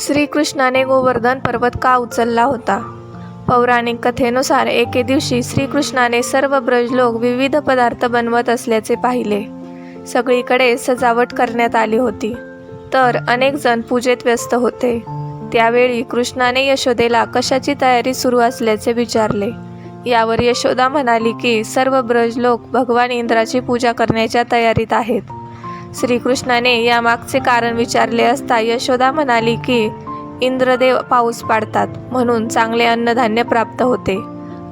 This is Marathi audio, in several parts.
श्रीकृष्णाने गोवर्धन पर्वत का उचलला होता? पौराणिक कथेनुसार एके दिवशी श्रीकृष्णाने सर्व ब्रजलोक विविध पदार्थ बनवत असल्याचे पाहिले. सगळीकडे सजावट करण्यात आली होती. तर अनेक जण पूजेत व्यस्त होते. त्यावेळी कृष्णाने यशोदेला कशाची तयारी सुरू असल्याचे विचारले. यावर यशोदा म्हणाली की सर्व ब्रजलोक भगवान इंद्राची पूजा करण्याच्या तयारीत आहेत. श्रीकृष्णाने यामागचे कारण विचारले असता यशोदा म्हणाली की इंद्रदेव पाऊस पाडतात म्हणून चांगले अन्नधान्य प्राप्त होते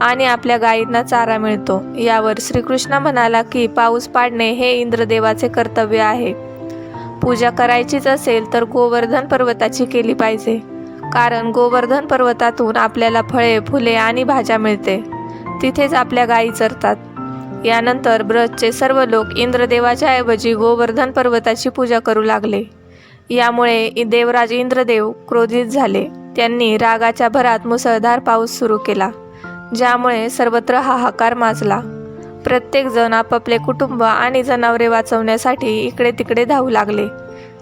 आणि आपल्या गायींना चारा मिळतो. यावर श्रीकृष्ण म्हणाला की पाऊस पाडणे हे इंद्रदेवाचे कर्तव्य आहे. पूजा करायचीच असेल तर गोवर्धन पर्वताची केली पाहिजे. कारण गोवर्धन पर्वतातून आपल्याला फळे फुले आणि भाज्या मिळते. तिथेच आपल्या गायी चरतात. यानंतर ब्रजचे सर्व लोक इंद्रदेवाच्या ऐवजी गोवर्धन पर्वताची पूजा करू लागले. यामुळे देवराज इंद्रदेव क्रोधित झाले. त्यांनी रागाच्या भरात मुसळधार पाऊस सुरू केला ज्यामुळे सर्वत्र हाहाकार माजला. प्रत्येकजण आपापले कुटुंब आणि जनावरे वाचवण्यासाठी इकडे तिकडे धावू लागले.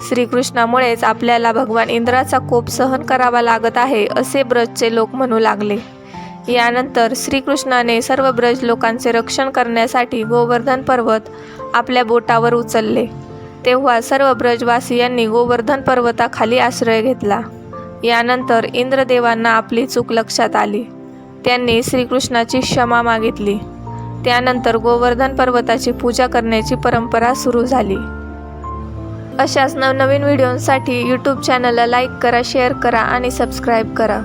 श्रीकृष्णामुळेच आपल्याला भगवान इंद्राचा कोप सहन करावा लागत आहे असे ब्रजचे लोक म्हणू लागले. यानंतर श्रीकृष्णाने सर्व ब्रज लोकांचे रक्षण करण्यासाठी गोवर्धन पर्वत आपल्या बोटावर उचलले. तेव्हा सर्व ब्रजवासियांनी गोवर्धन पर्वताखाली आश्रय घेतला. यानंतर इंद्रदेवांना आपली चूक लक्षात आली. त्यांनी श्रीकृष्णाची क्षमा मागितली. त्यानंतर गोवर्धन पर्वताची पूजा करण्याची परंपरा सुरू झाली. अशाच नवनवीन व्हिडिओंसाठी यूट्यूब चॅनलला लाईक करा शेअर करा आणि सबस्क्राईब करा.